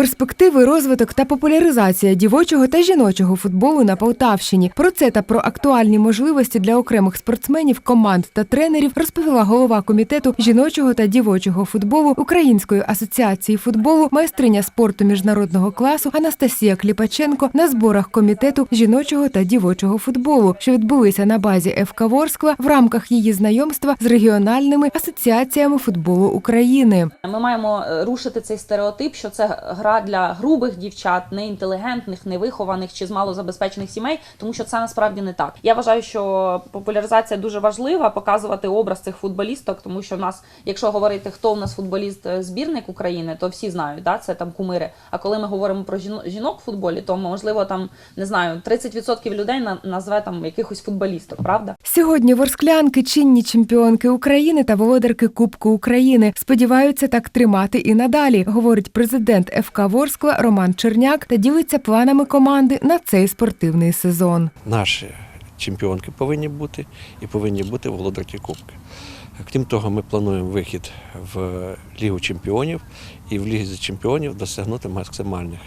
Перспективи, розвиток та популяризація дівочого та жіночого футболу на Полтавщині. Про це та про актуальні можливості для окремих спортсменів, команд та тренерів розповіла голова комітету жіночого та дівочого футболу Української асоціації футболу, майстриня спорту міжнародного класу Анастасія Кліпаченко на зборах комітету жіночого та дівочого футболу, що відбулися на базі ФК Ворскла в рамках її знайомства з регіональними асоціаціями футболу України. Ми маємо е, рушити цей стереотип, що це гра для грубих дівчат, неінтелігентних, невихованих чи з малозабезпечених сімей, тому що це насправді не так. Я вважаю, що популяризація дуже важлива, показувати образ цих футболісток, тому що в нас, якщо говорити, хто в нас футболіст е, збірник України, то всі знають, да, це там кумири. А коли ми говоримо про жіно- жінок в футболі, то можливо там не знаю, 30% людей на- назве там якихось футболісток, правда? Сьогодні ворсклянки, чинні чемпіонки України та володарки Кубку України сподіваються так тримати і надалі, говорить президент ФК Ворскла Роман Черняк та ділиться планами команди на цей спортивний сезон. Наші чемпіонки повинні бути і повинні бути володарки Кубки. Крім того, ми плануємо вихід в Лігу чемпіонів і в Лізі чемпіонів досягнути максимальних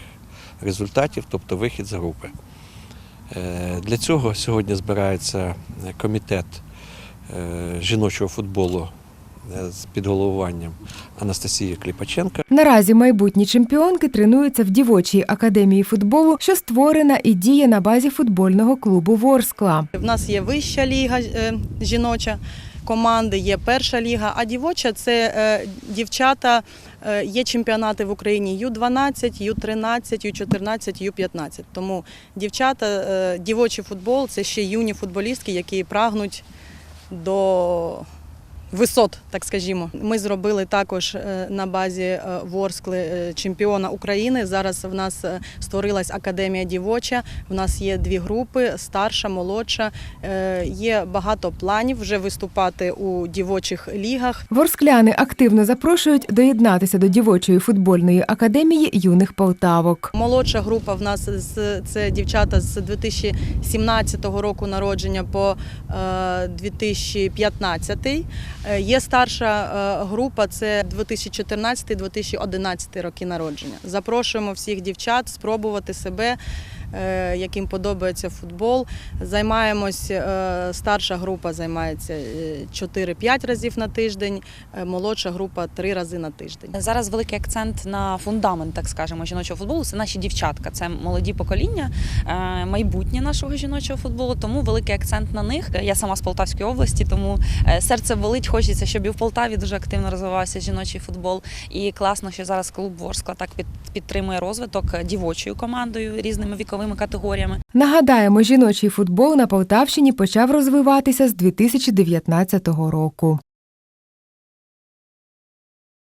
результатів, тобто вихід з групи. Е, Для цього сьогодні збирається комітет е, жіночого футболу з під головуванням Анастасії Кліпаченка. Наразі майбутні чемпіонки тренуються в дівочій академії футболу, що створена і діє на базі футбольного клубу Ворскла. В нас є вища ліга е, жіноча команди, є перша ліга, а дівоча це е, дівчата. е, Є чемпіонати в Україні Ю-12, Ю-13, Ю-14, Ю-15. Тому дівчата, е, дівочий футбол це ще юні футболістки, які прагнуть до висот, так скажімо. Ми зробили також е, на базі е, Ворскли е, чемпіона України. Зараз в нас створилась академія дівоча. В нас є дві групи: старша, молодша. Є багато планів вже виступати у дівочих лігах. Ворскляни активно запрошують доєднатися до дівочої футбольної академії юних полтавок. Молодша група в нас з це дівчата з 2017 року народження по е, 2015. Е, Є старша е, група, це 2014-2011 роки народження. Запрошуємо всіх дівчат спробувати себе, яким подобається футбол. Займаємось, е, старша група займається е, 4-5 разів на тиждень, е, молодша група 3 рази на тиждень. Зараз великий акцент на фундамент, так скажемо, жіночого футболу. Це наші дівчатка, це молоді покоління, е, майбутнє нашого жіночого футболу. Тому великий акцент на них. Я сама з Полтавської області, тому е, серце болить. Хочеться, щоб і в Полтаві дуже активно розвивався жіночий футбол. І класно, що зараз клуб Ворскла так під- підтримує розвиток дівочою командою різними віковими категоріями. Нагадаємо, жіночий футбол на Полтавщині почав розвиватися з 2019 року.